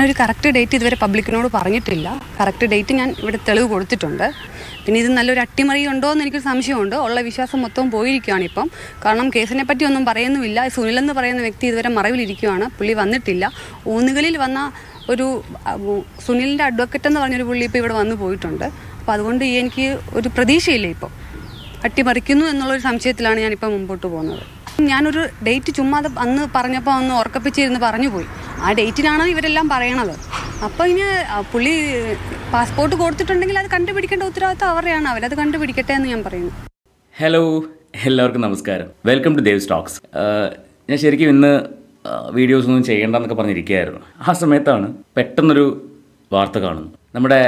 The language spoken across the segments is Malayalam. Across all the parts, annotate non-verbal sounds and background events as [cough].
ഞാനൊരു കറക്റ്റ് ഡേറ്റ് ഇതുവരെ പബ്ലിക്കിനോട് പറഞ്ഞിട്ടില്ല. കറക്റ്റ് ഡേറ്റ് ഞാൻ ഇവിടെ തെളിവ് കൊടുത്തിട്ടുണ്ട്. പിന്നെ ഇത് നല്ലൊരു അട്ടിമറി ഉണ്ടോ എന്ന് എനിക്കൊരു സംശയമുണ്ട്. ഉള്ള വിശ്വാസം മൊത്തം പോയിരിക്കുകയാണ് ഇപ്പം. കാരണം കേസിനെ പറ്റി ഒന്നും പറയുന്നുമില്ല. സുനിൽ എന്ന് പറയുന്ന വ്യക്തി ഇതുവരെ മറവിലിരിക്കുകയാണ് പുള്ളി വന്നിട്ടില്ല. ഊന്നുകളിൽ വന്ന ഒരു സുനിലിന്റെ അഡ്വക്കറ്റ് എന്ന് പറഞ്ഞൊരു പുള്ളി ഇപ്പോൾ ഇവിടെ വന്നു പോയിട്ടുണ്ട്. അപ്പോൾ അതുകൊണ്ട് എനിക്ക് ഒരു പ്രതീക്ഷയില്ല ഇപ്പോൾ അട്ടിമറിക്കുന്നു എന്നുള്ളൊരു സംശയത്തിലാണ് ഞാനിപ്പോൾ മുമ്പോട്ട് പോകുന്നത്. ഞാനൊരു ഡേറ്റ് ചുമ്മാ അന്ന് പറഞ്ഞപ്പോൾ അന്ന് ഉറക്കപ്പിച്ചിരുന്ന് പറഞ്ഞു പോയി ആ ഡേറ്റിനാണ് ഇവരെല്ലാം പറയണത്? അപ്പോൾ ഇനി പുള്ളി പാസ്പോർട്ട് കൊടുത്തിട്ടുണ്ടെങ്കിൽ അത് കണ്ടുപിടിക്കേണ്ട ഉത്തരവാദിത്തം അവരുടെയാണ്. അവരത് കണ്ടുപിടിക്കട്ടെ എന്ന് ഞാൻ പറയുന്നു. ഹലോ എല്ലാവർക്കും നമസ്കാരം. വെൽക്കം ടു ദേവ് സ്റ്റോക്സ് ഞാൻ ശരിക്കും ഇന്ന് വീഡിയോസ് ഒന്നും ചെയ്യേണ്ടെന്നൊക്കെ പറഞ്ഞിരിക്കുകയായിരുന്നു. ആ സമയത്താണ് പെട്ടെന്നൊരു വാർത്ത കാണുന്നു നമ്മുടെ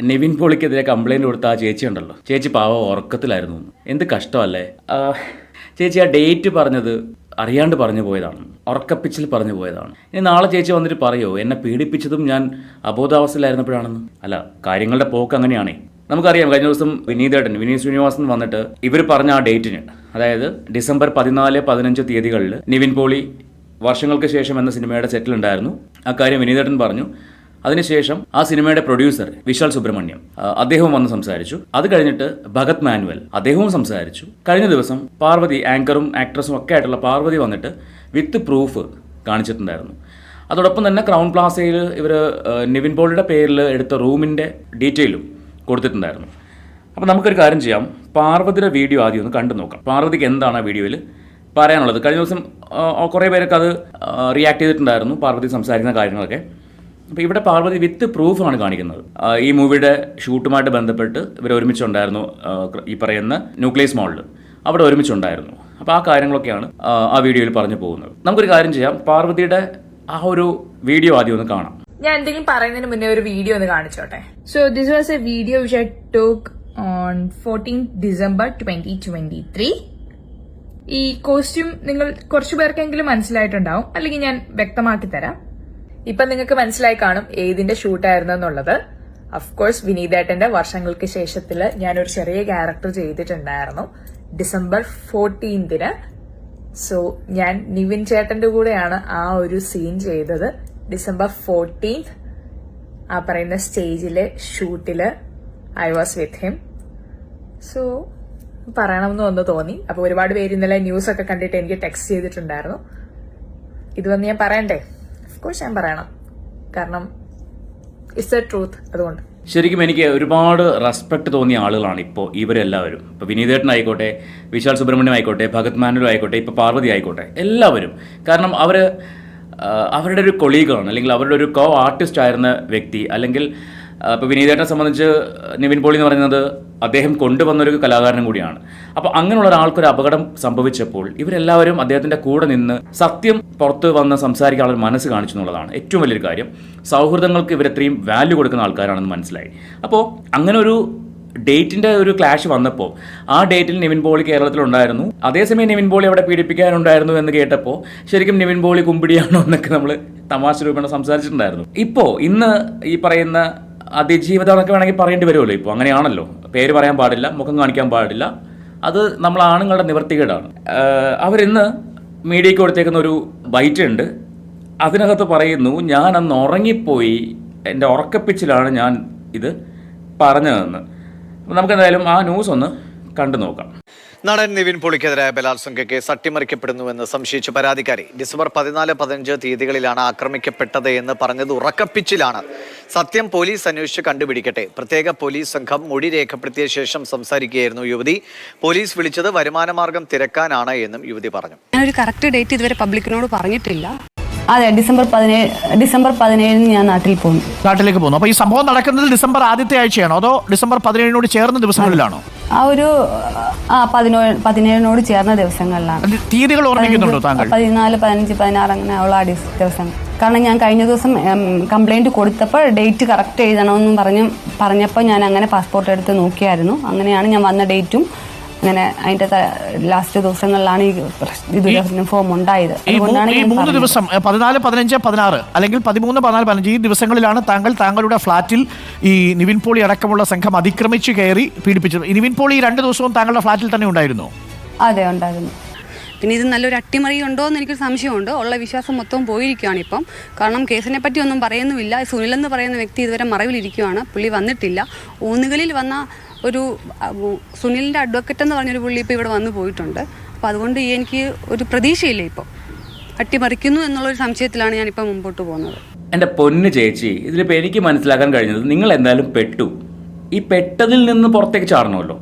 നിവിൻ പോളിക്കെതിരെ കംപ്ലൈന്റ് കൊടുത്ത ആ ചേച്ചി ഉണ്ടല്ലോ ചേച്ചി പാവ ഉറക്കത്തിലായിരുന്നു. എന്ത് കഷ്ടമല്ലേ? ചേച്ചി ആ ഡേറ്റ് പറഞ്ഞത് അറിയാണ്ട് പറഞ്ഞു പോയതാണ്. ഉറക്കപ്പിച്ചിൽ പറഞ്ഞു പോയതാണ്. ഇനി നാളെ ചേച്ചി വന്നിട്ട് പറയുമോ എന്നെ പീഡിപ്പിച്ചതും ഞാൻ അബോധാവസ്ഥയിലായിരുന്നപ്പോഴാണെന്ന്. അല്ല കാര്യങ്ങളുടെ പോക്ക് അങ്ങനെയാണേ. നമുക്കറിയാം കഴിഞ്ഞ ദിവസം വിനീതേട്ടൻ വിനീത് ശ്രീനിവാസൻ വന്നിട്ട് ഇവർ പറഞ്ഞ ആ ഡേറ്റിന് അതായത് ഡിസംബർ പതിനാല് പതിനഞ്ച് തീയതികളിൽ നിവിൻ പോളി വർഷങ്ങൾക്ക് ശേഷം എന്ന സിനിമയുടെ സെറ്റിൽ ഉണ്ടായിരുന്നു അക്കാര്യം വിനീതേട്ടൻ പറഞ്ഞു. അതിനുശേഷം ആ സിനിമയുടെ പ്രൊഡ്യൂസർ വിശാൽ സുബ്രഹ്മണ്യം അദ്ദേഹവും വന്ന് സംസാരിച്ചു. അത് കഴിഞ്ഞിട്ട് ഭഗത് മാനുവൽ അദ്ദേഹവും സംസാരിച്ചു. കഴിഞ്ഞ ദിവസം പാർവതി ആങ്കറും ആക്ട്രസും ഒക്കെ ആയിട്ടുള്ള പാർവതി വന്നിട്ട് വിത്ത് പ്രൂഫ് കാണിച്ചിട്ടുണ്ടായിരുന്നു. അതോടൊപ്പം തന്നെ ക്രൗൺ പ്ലാസയിൽ ഇവർ നിവിൻ പോളിയുടെ പേരിൽ എടുത്ത റൂമിന്റെ ഡീറ്റെയിലും കൊടുത്തിട്ടുണ്ടായിരുന്നു. അപ്പോൾ നമുക്കൊരു കാര്യം ചെയ്യാം. പാർവതിയുടെ വീഡിയോ ആദ്യം ഒന്ന് കണ്ടു നോക്കാം. പാർവതിക്ക് എന്താണ് ആ വീഡിയോയിൽ പറയാനുള്ളത്? കഴിഞ്ഞ ദിവസം കുറേ പേരൊക്കെ അത് റിയാക്ട് ചെയ്തിട്ടുണ്ടായിരുന്നു പാർവതി സംസാരിക്കുന്ന കാര്യങ്ങളൊക്കെ. അപ്പോൾ ഇവിടെ പാർവതി വിത്ത് പ്രൂഫാണ് കാണിക്കുന്നത്. ഈ മൂവിയുടെ ഷൂട്ടുമായിട്ട് ബന്ധപ്പെട്ട് ഇവർ ഒരുമിച്ചുണ്ടായിരുന്നു ഈ പറയുന്ന ന്യൂക്ലിയസ് മോളിൽ അവിടെ ഒരുമിച്ചുണ്ടായിരുന്നു. അപ്പോൾ ആ കാര്യങ്ങളൊക്കെയാണ് ആ വീഡിയോയിൽ പറഞ്ഞു പോകുന്നത്. നമുക്കൊരു കാര്യം ചെയ്യാം. പാർവതിയുടെ ആ ഒരു വീഡിയോ ആദ്യം ഒന്ന് കാണാം. ഞാൻ എന്തെങ്കിലും പറയുന്നതിന് മുന്നേ ഒരു വീഡിയോ ഒന്ന് കാണിച്ചോട്ടെ? So this was a video which I talk on fourteen December twenty twenty three ഈ കോസ്റ്റ്യൂം നിങ്ങൾ കുറച്ചു പേർക്കെങ്കിലും മനസ്സിലായിട്ടുണ്ടാവും. അല്ലെങ്കിൽ ഞാൻ വ്യക്തമാക്കി തരാം. ഇപ്പൊ നിങ്ങൾക്ക് മനസ്സിലായി കാണും ഏതിന്റെ ഷൂട്ടായിരുന്നു എന്നുള്ളത്. അഫ്കോഴ്സ് വിനീതേട്ടന്റെ വർഷങ്ങൾക്ക് ശേഷത്തിൽ ഞാനൊരു ചെറിയ ക്യാരക്ടർ ചെയ്തിട്ടുണ്ടായിരുന്നു. ഡിസംബർ ഫോർട്ടീൻതിന് സോ ഞാൻ നിവിൻ ചേട്ടന്റെ കൂടെയാണ് ആ ഒരു സീൻ ചെയ്തത്. ഡിസംബർ ഫോർട്ടീൻത് ആ പറയുന്ന സ്റ്റേജിലെ ഷൂട്ടിൽ I was with him so പറയണമെന്ന് ഒന്ന് തോന്നി. അപ്പൊ ഒരുപാട് പേര് ഇന്നലെ ന്യൂസ് ഒക്കെ കണ്ടിട്ട് എനിക്ക് ടെക്സ്റ്റ് ചെയ്തിട്ടുണ്ടായിരുന്നു. ഇത് വന്ന് ഞാൻ പറയണ്ടേ? കോഴ്സ് ഞാൻ പറയണം. കാരണം ഇറ്റ്സ് എ ട്രൂത്ത് അതുകൊണ്ട്. ശരിക്കും എനിക്ക് ഒരുപാട് റെസ്പെക്ട് തോന്നിയ ആളുകളാണ് ഇപ്പോൾ ഇവരെല്ലാവരും. ഇപ്പോൾ വിനീതേട്ടൻ ആയിക്കോട്ടെ വിശാൽ സുബ്രഹ്മണ്യം ആയിക്കോട്ടെ ഭഗത് മാനുവൽ ആയിക്കോട്ടെ ഇപ്പോൾ പാർവതി ആയിക്കോട്ടെ എല്ലാവരും. കാരണം അവർ അവരുടെ ഒരു കൊളീഗാണ് അല്ലെങ്കിൽ അവരുടെ ഒരു കോ ആർട്ടിസ്റ്റ് ആയിരുന്ന വ്യക്തി. അല്ലെങ്കിൽ ഇപ്പോൾ വിനീതേട്ടനെ സംബന്ധിച്ച് നിവിൻ പോളി എന്ന് പറയുന്നത് അദ്ദേഹം കൊണ്ടുവന്നൊരു കലാകാരനും കൂടിയാണ്. അപ്പോൾ അങ്ങനെയുള്ള ഒരാൾക്കൊരു അപകടം സംഭവിച്ചപ്പോൾ ഇവരെല്ലാവരും അദ്ദേഹത്തിന്റെ കൂടെ നിന്ന് സത്യം പുറത്ത് വന്ന് സംസാരിക്കാനുള്ള മനസ്സ് കാണിച്ചു എന്നുള്ളതാണ് ഏറ്റവും വലിയൊരു കാര്യം. സൗഹൃദങ്ങൾക്ക് ഇവരെത്രയും വാല്യൂ കൊടുക്കുന്ന ആൾക്കാരാണെന്ന് മനസ്സിലായി. അപ്പോൾ അങ്ങനെ ഒരു ഡേറ്റിന്റെ ഒരു ക്ലാഷ് വന്നപ്പോൾ ആ ഡേറ്റിൽ നിവിൻ പോളി കേരളത്തിലുണ്ടായിരുന്നു. അതേസമയം നിവിൻ പോളി അവിടെ പീഡിപ്പിക്കാനുണ്ടായിരുന്നു എന്ന് കേട്ടപ്പോൾ ശരിക്കും നിവിൻ പോളി കുമ്പിടിയാണോ എന്നൊക്കെ നമ്മൾ തമാശ രൂപേണ സംസാരിച്ചിട്ടുണ്ടായിരുന്നു. ഇപ്പോൾ ഇന്ന് ഈ പറയുന്ന അതിജീവിതം എന്നൊക്കെ വേണമെങ്കിൽ പറയേണ്ടി വരുമല്ലോ ഇപ്പോൾ. അങ്ങനെയാണല്ലോ. പേര് പറയാൻ പാടില്ല മുഖം കാണിക്കാൻ പാടില്ല. അത് നമ്മൾ ആണുങ്ങളുടെ നിവർത്തികേടാണ്. അവരിന്ന് മീഡിയയ്ക്ക് കൊടുത്തേക്കുന്ന ഒരു ബൈറ്റ് ഉണ്ട് അതിനകത്ത് പറയുന്നു ഞാൻ അന്ന് ഉറങ്ങിപ്പോയി. എന്റെ ഉറക്കപ്പിച്ചിലാണ് ഞാൻ ഇത് പറഞ്ഞതെന്ന്. നമുക്കെന്തായാലും നമുക്ക് എന്തായാലും ആ ന്യൂസ് ഒന്ന് കണ്ടു നോക്കാം. നടൻ നിവിൻ പൊളിക്കെതിരായ ബലാത്സംഗ കേസ് അട്ടിമറിക്കപ്പെടുന്നുവെന്ന് സംശയിച്ച പരാതിക്കാരി. ഡിസംബർ പതിനാല് പതിനഞ്ച് തീയതികളിലാണ് ആക്രമിക്കപ്പെട്ടത് എന്ന് പറഞ്ഞത് ഉറക്കപ്പിച്ചിലാണ്. സത്യം പോലീസ് അന്വേഷിച്ച് കണ്ടുപിടിക്കട്ടെ. പ്രത്യേക പോലീസ് സംഘം മൊഴി രേഖപ്പെടുത്തിയ ശേഷം സംസാരിക്കുകയായിരുന്നു യുവതി. പോലീസ് വിളിച്ചത് വരുമാനമാർഗം തിരക്കാനാണ് എന്നും യുവതി പറഞ്ഞു. ഞാനൊരു കറക്റ്റ് ഡേറ്റ് ഇതുവരെ പബ്ലിക്കിനോട് പറഞ്ഞിട്ടില്ല. അതെ ഡിസംബർ പതിനേഴ് ഡിസംബർ പതിനേഴിന് ഞാൻ നാട്ടിൽ പോകുന്നു. നാട്ടിലേക്ക് പോകുന്നു. അപ്പൊ ഈ സംഭവം നടക്കുന്നത് ഡിസംബർ ആദ്യത്തെ ആഴ്ചയാണോ? അതോ ഡിസംബർ പതിനേഴിനോട് ചേർന്ന ദിവസങ്ങളിലാണോ? ആ ഒരു ആ പതിനേഴ് പതിനേഴിനോട് ചേർന്ന ദിവസങ്ങളിലാണ്. തീയതികൾ ഓർമ്മിക്കുന്നുണ്ടോ താങ്കൾ? പതിനാല് പതിനഞ്ച് പതിനാറ് അങ്ങനെ ഉള്ള ആ ദിവസം കാരണം ഞാൻ കഴിഞ്ഞ ദിവസം കംപ്ലൈന്റ് കൊടുത്തപ്പോൾ ഡേറ്റ് കറക്റ്റ് എഴുതണമെന്ന് പറഞ്ഞ് പറഞ്ഞപ്പോൾ ഞാൻ അങ്ങനെ പാസ്പോർട്ട് എടുത്ത് നോക്കിയായിരുന്നു. അങ്ങനെയാണ് ഞാൻ വന്ന ഡേറ്റും. അങ്ങനെ അതിന്റെ ലാസ്റ്റ് ദിവസങ്ങളിലാണ് ഈ പ്രശ്ന- ഇത് ഫോം ഉണ്ടായത്. മൂന്ന് ദിവസം പതിനാല് പതിനഞ്ച് പതിനാറ് അല്ലെങ്കിൽ പതിമൂന്ന് പതിനാല് പതിനഞ്ച് ഈ ദിവസങ്ങളിലാണ് താങ്കൾ താങ്കളുടെ ഫ്ളാറ്റിൽ ഈ നിവിൻ പോളി അടക്കമുള്ള സംഘം അതിക്രമിച്ച് കയറി പീഡിപ്പിച്ചത്. നിവിൻ പോളി ഈ രണ്ട് ദിവസവും താങ്കളുടെ ഫ്ളാറ്റിൽ തന്നെ ഉണ്ടായിരുന്നു? അതെ ഉണ്ടായിരുന്നു. പിന്നെ ഇത് നല്ലൊരു അട്ടിമറി ഉണ്ടോ എന്ന് എനിക്കൊരു സംശയമുണ്ട്. ഉള്ള വിശ്വാസം മൊത്തം പോയിരിക്കുകയാണ് ഇപ്പം. കാരണം കേസിനെ പറ്റി ഒന്നും പറയുന്നുമില്ല. സുനിൽ എന്ന് പറയുന്ന വ്യക്തി ഇതുവരെ മറവിലിരിക്കുകയാണ് പുള്ളി വന്നിട്ടില്ല. ഊന്നുകളിൽ വന്ന ഒരു സുനിലിന്റെ അഡ്വക്കറ്റ് എന്ന് പറഞ്ഞൊരു പുള്ളി ഇപ്പോൾ ഇവിടെ വന്നു പോയിട്ടുണ്ട്. അപ്പോൾ അതുകൊണ്ട് എനിക്ക് ഒരു പ്രതീക്ഷയില്ല ഇപ്പോൾ അട്ടിമറിക്കുന്നു എന്നുള്ളൊരു സംശയത്തിലാണ് ഞാനിപ്പോൾ മുമ്പോട്ട് പോകുന്നത്. എന്റെ പൊന്ന് ചേച്ചി ഇതിലിപ്പോൾ എനിക്ക് മനസ്സിലാക്കാൻ കഴിഞ്ഞത് നിങ്ങൾ എന്തായാലും പെട്ടു. ഈ പെട്ടതിൽ നിന്ന് പുറത്തേക്ക് ചാടണമല്ലോ.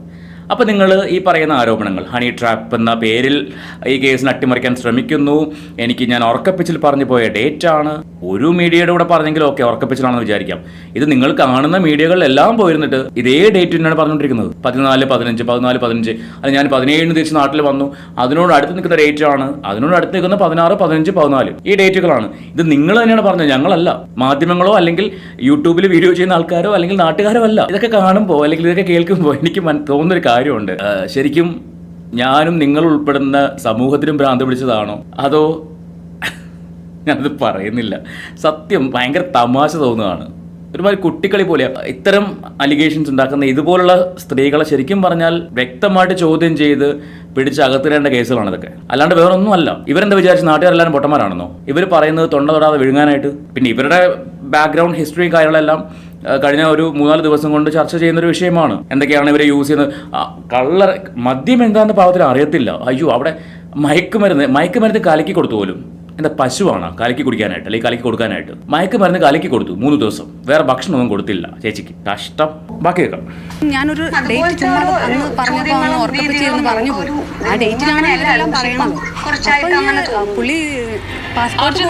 അപ്പോൾ നിങ്ങൾ ഈ പറയുന്ന ആരോപണങ്ങൾ ഹണി ട്രാപ്പ് എന്ന പേരിൽ ഈ കേസിന് അട്ടിമറിക്കാൻ ശ്രമിക്കുന്നു. എനിക്ക് ഞാൻ ഉറക്കപ്പിച്ചിൽ പറഞ്ഞു പോയ ഡേറ്റ് ആണ്. ഒരു മീഡിയയുടെ കൂടെ പറഞ്ഞെങ്കിലും ഓക്കെ ഉറക്കപ്പിച്ചിലാണെന്ന് വിചാരിക്കാം. ഇത് നിങ്ങൾ കാണുന്ന മീഡിയകളിലെല്ലാം പോയിരുന്നിട്ട് ഇതേ ഡേറ്റ് തന്നെയാണ് പറഞ്ഞുകൊണ്ടിരിക്കുന്നത്. പതിനാല് പതിനഞ്ച് പതിനാല് പതിനഞ്ച്. അത് ഞാൻ പതിനേഴിന് തിരിച്ച് നാട്ടിൽ വന്നു. അതിനോട് അടുത്ത് നിൽക്കുന്ന ഡേറ്റ് ആണ്. അതിനോട് അടുത്ത് നിൽക്കുന്ന പതിനാറ് പതിനഞ്ച് പതിനാല്. ഈ ഡേറ്റുകളാണ് ഇത് നിങ്ങൾ തന്നെയാണ് പറഞ്ഞത് ഞങ്ങളല്ല. മാധ്യമങ്ങളോ അല്ലെങ്കിൽ യൂട്യൂബിൽ വീഡിയോ ചെയ്യുന്ന ആൾക്കാരോ അല്ലെങ്കിൽ നാട്ടുകാരോ അല്ല. ഇതൊക്കെ കാണുമ്പോൾ അല്ലെങ്കിൽ ഇതൊക്കെ കേൾക്കുമ്പോൾ എനിക്ക് തോന്നുന്നൊരു തോന്നുന്നൊരു കാര്യമുണ്ട്. ശരിക്കും ഞാനും നിങ്ങൾ ഉൾപ്പെടുന്ന സമൂഹത്തിനും ഭ്രാന്ത് പിടിച്ചതാണോ? അതോ ഞാനത് പറയുന്നില്ല. സത്യം ഭയങ്കര തമാശ തോന്നുകയാണ്. ഒരുമാതിരി കുട്ടിക്കളി പോലെ ഇത്തരം അലിഗേഷൻസ് ഉണ്ടാക്കുന്ന ഇതുപോലുള്ള സ്ത്രീകളെ ശരിക്കും പറഞ്ഞാൽ വ്യക്തമായിട്ട് ചോദ്യം ചെയ്ത് പിടിച്ച് അകത്തിടേണ്ട കേസുകളാണ് ഇതൊക്കെ. അല്ലാണ്ട് വേറെ ഒന്നും അല്ല. ഇവരെന്താ വിചാരിച്ച് നാട്ടുകാരെല്ലാവരും പൊട്ടന്മാരാണെന്നോ? ഇവർ പറയുന്നത് തൊണ്ട തൊടാതെ വിഴുങ്ങാനായിട്ട്? പിന്നെ ഇവരുടെ ബാക്ക്ഗ്രൗണ്ട് ഹിസ്റ്ററിയും കാര്യങ്ങളെല്ലാം കഴിഞ്ഞ ഒരു മൂന്നാൽ ദിവസം കൊണ്ട് ചർച്ച ചെയ്യുന്ന ഒരു വിഷയമാണ്. എന്തൊക്കെയാണ് ഇവരെ യൂസ് ചെയ്യുന്നത്? കള്ളർ കള്ള മദ്യം എന്താണെന്ന് പാവത്തിൽ അറിയത്തില്ല. അയ്യോ അവിടെ മയക്കുമരുന്ന് മയക്കുമരുന്ന് കലക്കി കൊടുത്തു പോലും. എന്താ പശുവാണ്? കലക്കി കുടിക്കാനായിട്ട് അല്ലെങ്കിൽ കലക്കി കൊടുക്കാനായിട്ട്. മയക്കുമരുന്ന് കലക്കി കൊടുത്തു മൂന്ന് ദിവസം. വേറെ ഭക്ഷണമൊന്നും കൊടുത്തില്ല ചേച്ചിക്ക്. കഷ്ടം. ബാക്കി കേൾക്കാം. ഞാനൊരു ഡേറ്റ് ചുമ്മാ അന്ന് പറഞ്ഞപ്പോൾ പറഞ്ഞു പോയി. ആ എല്ലാം പുള്ളി പാസ്പോർട്ട്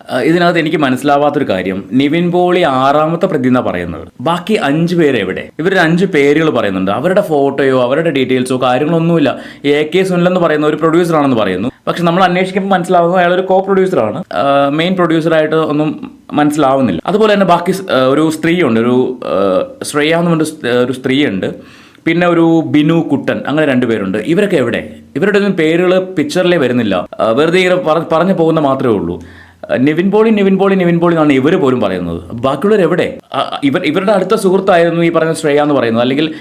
ആ, ഇതിനകത്ത് എനിക്ക് മനസ്സിലാവാത്തൊരു കാര്യം. നിവിൻ പോളി ആറാമത്തെ പ്രതി എന്നാ പറയുന്നത്. ബാക്കി അഞ്ച് പേര് എവിടെ? ഇവരുടെ അഞ്ച് പേരുകൾ പറയുന്നുണ്ട്. അവരുടെ ഫോട്ടോയോ അവരുടെ ഡീറ്റെയിൽസോ കാര്യങ്ങളൊന്നുമില്ല. എ കെ സുനിൽ എന്ന് പറയുന്ന ഒരു പ്രൊഡ്യൂസർ ആണെന്ന് പറയുന്നു. പക്ഷെ നമ്മൾ അന്വേഷിക്കുമ്പോൾ മനസ്സിലാവുന്നു അയാൾ ഒരു കോ പ്രൊഡ്യൂസറാണ് മെയിൻ പ്രൊഡ്യൂസറായിട്ട് ഒന്നും മനസ്സിലാവുന്നില്ല. അതുപോലെ തന്നെ ബാക്കി ഒരു സ്ത്രീയുണ്ട്. ഒരു ശ്രേയ എന്ന് പറഞ്ഞ ഒരു സ്ത്രീയുണ്ട്. പിന്നെ ഒരു ബിനു കുട്ടൻ അങ്ങനെ രണ്ടുപേരുണ്ട് ഇവരൊക്കെ എവിടെ? ഇവരുടെ ഒന്നും പേരുകൾ പിക്ചറിലേ വരുന്നില്ല. വെറുതെ ഇങ്ങനെ പറഞ്ഞു പോകുന്ന മാത്രമേ ഉള്ളൂ. നിവിൻ പോളി നിവിൻ പോളി നിവിൻ പോളി എന്നാണ് ഇവർ പോലും പറയുന്നത്. ബാക്കിയുള്ളവർ എവിടെ? ഇവർ ഇവരുടെ അടുത്ത സുഹൃത്തായിരുന്നു ഈ പറയുന്ന ശ്രേയ എന്ന് പറയുന്നത്. അല്ലെങ്കിൽ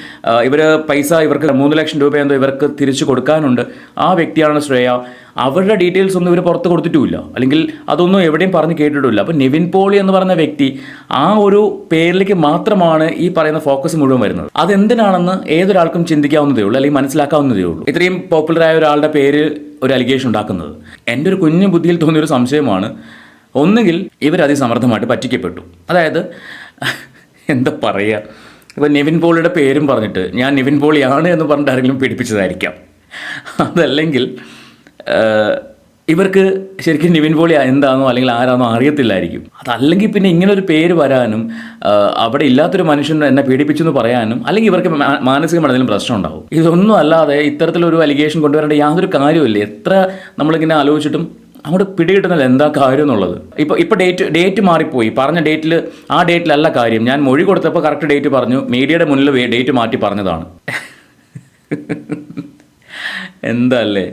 ഇവർ പൈസ ഇവർക്ക് മൂന്ന് ലക്ഷം രൂപ എന്തോ ഇവർക്ക് തിരിച്ചു കൊടുക്കാനുണ്ട്. ആ വ്യക്തിയാണ് ശ്രേയ. അവരുടെ ഡീറ്റെയിൽസ് ഒന്നും ഇവർ പുറത്ത് കൊടുത്തിട്ടുമില്ല. അല്ലെങ്കിൽ അതൊന്നും എവിടെയും പറഞ്ഞ് കേട്ടിട്ടില്ല അപ്പോൾ നിവിൻ പോളി എന്ന് പറയുന്ന വ്യക്തി ആ ഒരു പേരിലേക്ക് മാത്രമാണ് ഈ പറയുന്ന ഫോക്കസ് മുഴുവൻ വരുന്നത്. അതെന്തിനാണെന്ന് ഏതൊരാൾക്കും ചിന്തിക്കാവുന്നതേ ഉള്ളൂ അല്ലെങ്കിൽ മനസ്സിലാക്കാവുന്നതേ ഉള്ളൂ. ഇത്രയും പോപ്പുലറായ ഒരാളുടെ പേര് ഒരു അലിഗേഷൻ ഉണ്ടാക്കുന്നത്. എന്റെ ഒരു കുഞ്ഞു ബുദ്ധിയിൽ തോന്നിയൊരു സംശയമാണ്. ഒന്നുകിൽ ഇവർ അതിസമർത്ഥമായിട്ട് പറ്റിക്കപ്പെട്ടു. അതായത് എന്താ പറയുക? ഇപ്പോൾ നിവിൻ പോളിയുടെ പേരും പറഞ്ഞിട്ട് ഞാൻ നിവിൻ പോളിയാണ് എന്ന് പറഞ്ഞിട്ട് ആരെങ്കിലും പീഡിപ്പിച്ചതായിരിക്കാം അതല്ലെങ്കിൽ ഇവർക്ക് ശരിക്കും നിവിൻ പോളി എന്താണോ അല്ലെങ്കിൽ ആരാണോ അറിയത്തില്ലായിരിക്കും. അതല്ലെങ്കിൽ പിന്നെ ഇങ്ങനെ ഒരു പേര് വരാനും അവിടെ ഇല്ലാത്തൊരു മനുഷ്യൻ എന്നെ പീഡിപ്പിച്ചു എന്ന് പറയാനും അല്ലെങ്കിൽ ഇവർക്ക് മാനസികമായ എന്തെങ്കിലും പ്രശ്നം ഉണ്ടാവും. ഇതൊന്നും അല്ലാതെ ഇത്തരത്തിലൊരു അലിഗേഷൻ കൊണ്ടുവരേണ്ട യാതൊരു കാര്യമില്ല എത്ര നമ്മളിങ്ങനെ ആലോചിച്ചിട്ടും അങ്ങോട്ട് പിടികിട്ടുന്നില്ല എന്താ കാര്യം എന്നുള്ളത്. ഇപ്പോൾ ഇപ്പോൾ ഡേറ്റ് ഡേറ്റ് മാറിപ്പോയി. പറഞ്ഞ ഡേറ്റിൽ ആ ഡേറ്റിലല്ല കാര്യം. ഞാൻ മൊഴി കൊടുത്തപ്പോൾ കറക്റ്റ് ഡേറ്റ് പറഞ്ഞു. മീഡിയയുടെ മുന്നിൽ ഡേറ്റ് മാറ്റി പറഞ്ഞതാണ്. [laughs] എന്താ അല്ലേ